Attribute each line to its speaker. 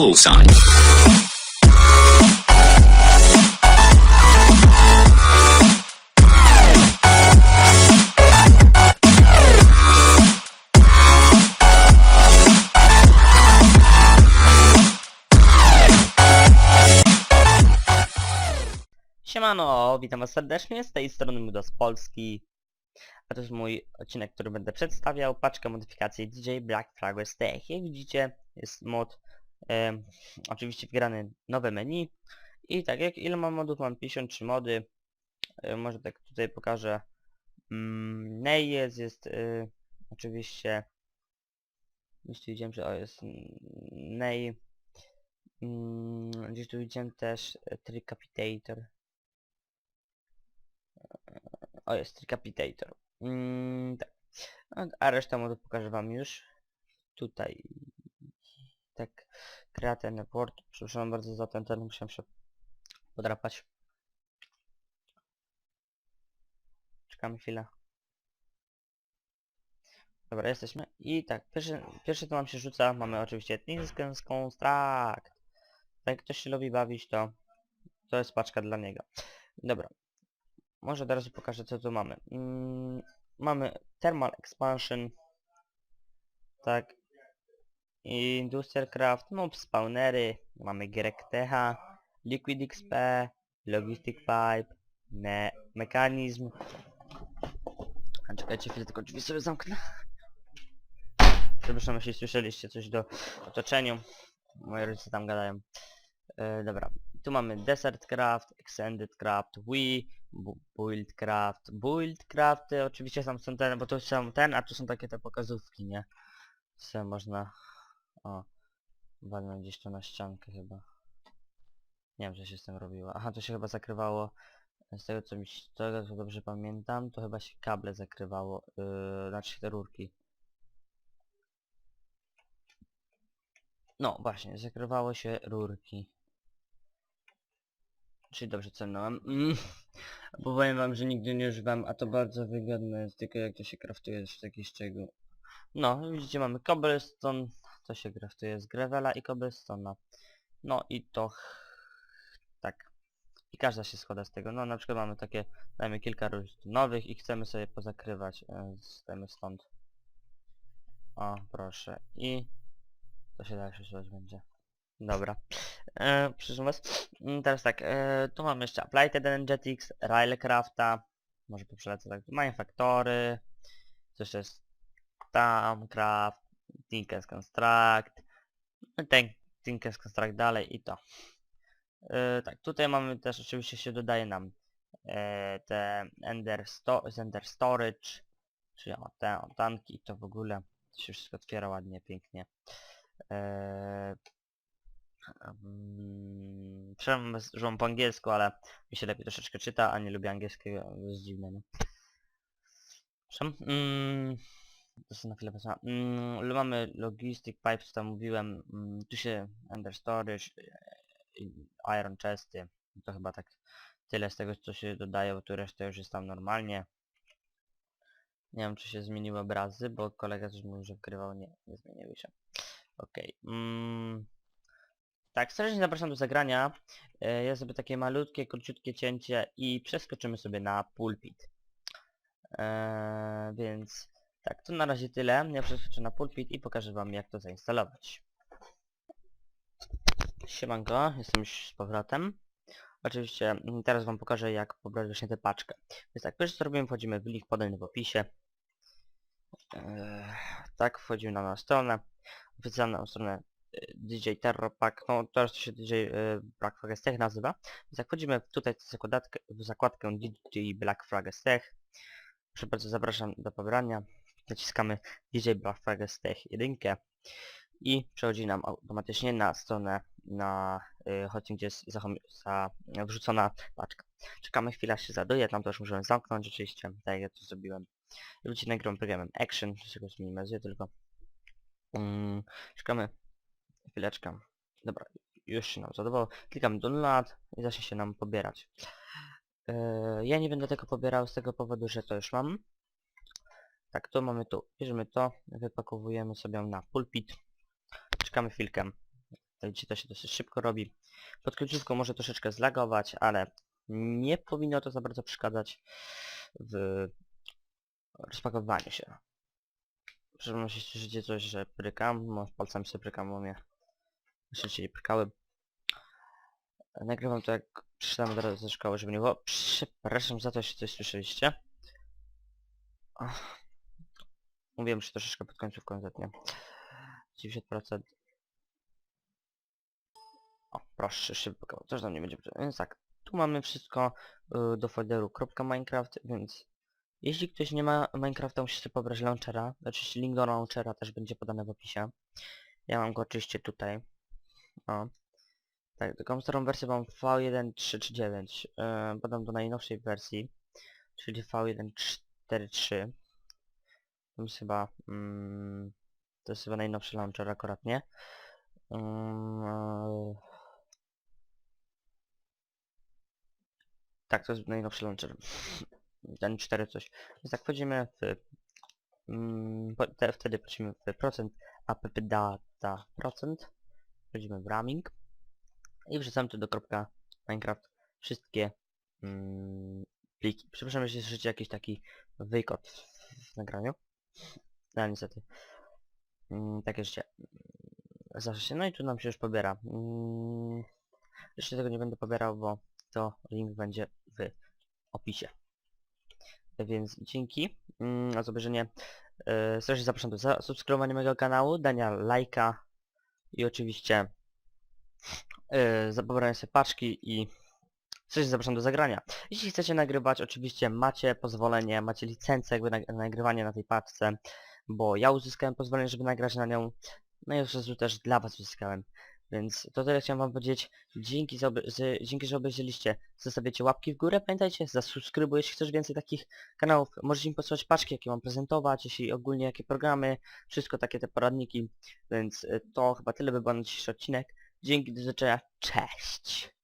Speaker 1: call sign.
Speaker 2: Siemano, witam was serdecznie, z tej strony Mudo z Polski. A to jest mój odcinek, który będę przedstawiał, paczkę modyfikacji DJ Black Progress Tech. Jak widzicie, jest mod, em, oczywiście wgrany nowe menu. I tak, jak ile mam modów? Mam 53 mody. E, może tak tutaj pokażę. Mm, Ney jest, y, oczywiście... Tu widziałem, że o jest Ney. Mm, gdzieś tu widziałem też e, Tricapitator. O, jest Tricapitator. Mm, tak. A resztę modów pokażę wam już. Tutaj. Tak. Create port. Przepraszam bardzo za ten, ten musiałem się podrapać. Czekamy chwilę. Dobra, jesteśmy. I tak, pierwszy, pierwszy to nam się rzuca. Mamy oczywiście Things Construct. Tak, ktoś się lubi bawić, to to jest paczka dla niego. Dobra, może od razu pokażę co tu mamy. Mm, mamy Thermal Expansion. Tak. Industrial Craft, Mob Spawnery, mamy GRECTH, Liquid XP, Logistic Pipe, me Mechanizm. A czekajcie chwilę, tylko drzwi sobie zamknę. Przepraszam, jeśli słyszeliście coś do otoczeniu. Moje rodzice tam gadają. E, dobra, tu mamy Desert Craft, Extended Craft, Wii, Bu- Buildcraft, Buildcrafty, oczywiście tam są ten, bo to są ten, a tu są takie te pokazówki, nie? Co można... O, walnę gdzieś to na ściankę chyba. Nie wiem, co się z tym robiło. Aha, to się chyba zakrywało, z tego co mi, z tego co dobrze pamiętam, to chyba się kable zakrywało, yy, znaczy te rurki. No właśnie, zakrywało się rurki. Czyli dobrze cenąłem. Mm. Bo powiem wam, że nigdy nie używam, a to bardzo wygodne jest, tylko jak to się kraftuje z takich szczegół. No, widzicie mamy cobblestone, to się kraftuje z gravela i cobblestone'a. No i to... tak. I każda się składa z tego. No na przykład mamy takie, dajmy kilka różnych nowych i chcemy sobie pozakrywać e, z dajmy stąd. O, proszę. I to się dalej przesuwać będzie. Dobra. E, was. Mm, Teraz tak, e, tu mamy jeszcze Applied Energetics, Railcrafta, może tu przelecę tak, Manufactory, co jeszcze jest Tamcraft, Tinkers Construct, no ten Tinkers Construct dalej i to. E, tak, tutaj mamy też oczywiście się dodaje nam e, te Ender, sto Ender Storage, czyli o te o tanki i to w ogóle to się wszystko otwiera ładnie, pięknie. E, Mm, Przepraszam, po angielsku, ale mi się lepiej troszeczkę czyta, a nie lubię angielskiego, jest dziwne, nie? Przepraszam. Mm, sobie na chwilę posłucham. Mm, mamy Logistic Pipes, tam mówiłem. Mm, tu się Ender Storage, e, Iron Chesty. To chyba tak tyle z tego, co się dodaje, bo tu reszta już jest tam normalnie. Nie wiem, czy się zmieniły obrazy, bo kolega coś mówił, że wgrywał. Nie, nie zmieniły się. Okej. Mm, tak, serdecznie zapraszam do zagrania. E, Ja sobie takie malutkie, króciutkie cięcie i przeskoczymy sobie na pulpit. E, więc tak, to na razie tyle. Ja przeskoczę na pulpit i pokażę wam jak to zainstalować. Siemanko, jestem już z powrotem. Oczywiście mm, teraz wam pokażę jak pobrać właśnie tę paczkę. Więc tak, pierwsze co robimy, wchodzimy w link podany w opisie. E, tak, wchodzimy na, na stronę. Oficjalną stronę y, DJ Terror Pack, no teraz to się DJ y, Black Flag Tech nazywa. Więc jak wchodzimy tutaj w zakładkę, w zakładkę DJ Black Flag Tech, proszę bardzo zapraszam do pobrania. Naciskamy DJ Black Flag Tech 1 i przechodzi nam automatycznie na stronę na y, chodźcie gdzie jest zachom- za, wrzucona paczka. Czekamy chwilę aż się zaduje, tam też możemy zamknąć oczywiście, tak jak ja to zrobiłem. Wrócimy nagrywam programem Action, czego zminimalizuję tylko. Mm, czekamy chwileczkę. Dobra, już się nam zadowało. Klikamy download i zacznie się nam pobierać. Yy, ja nie będę tego pobierał z tego powodu, że to już mam. Tak, to mamy tu. Bierzemy to, wypakowujemy sobie na pulpit. Czekamy chwilkę. Widzicie to się dosyć szybko robi. Pod może troszeczkę zlagować, ale nie powinno to za bardzo przeszkadzać w rozpakowywaniu się. Szczególności jeśli słyszycie coś, że prykam, no palcami sobie prykam, bo mnie szybciej prykały. Nagrywam to jak przyszedłem od razu ze szkoły, żeby nie było. Przepraszam za to, jeśli coś słyszeliście. Ach. Mówiłem, że troszeczkę pod końcówką zetnie. 90%. O, proszę, szybko, coś tam nie będzie potrzebne. Więc tak, tu mamy wszystko y, do folderu .minecraft, więc jeśli ktoś nie ma Minecrafta, musi sobie pobrać launchera. Oczywiście link do launchera też będzie podany w opisie. Ja mam go oczywiście tutaj. O. Tak, taką starą wersję mam V1.339. Yy, podam do najnowszej wersji, czyli V1.4.3. To jest chyba... Mm, to jest chyba najnowszy launcher akurat, nie? Yy, tak, to jest najnowszy launcher. Ten 4 coś. Więc tak wchodzimy w... Mm, po- te, wtedy wchodzimy w procent app data procent. Wchodzimy w ramming. I wrzucamy tu do kropka Minecraft wszystkie mm, pliki. Przepraszam, jeśli słyszycie jakiś taki wykot w, w nagraniu. No niestety. Mm, takie życie. Zawsze się. No i tu nam się już pobiera. Mm, jeszcze tego nie będę pobierał, bo to link będzie w opisie. Więc dzięki mm, za obejrzenie. Yy, serdecznie zapraszam do zasubskrybowania mojego kanału, dania lajka i oczywiście yy, za pobranie sobie paczki i serdecznie zapraszam do zagrania. Jeśli chcecie nagrywać, oczywiście macie pozwolenie, macie licencję jakby na, na nagrywanie na tej paczce, bo ja uzyskałem pozwolenie, żeby nagrać na nią, no i razu też dla was uzyskałem. Więc to tyle chciałem wam powiedzieć. Dzięki, za obe- że, dzięki, że obejrzeliście. Zostawiacie łapki w górę, pamiętajcie, zasubskrybuj, jeśli chcesz więcej takich kanałów. Możecie mi posłać paczki, jakie mam prezentować, jeśli ogólnie jakie programy, wszystko takie te poradniki. Więc y, to chyba tyle by było na dzisiejszy odcinek. Dzięki, do zobaczenia, cześć!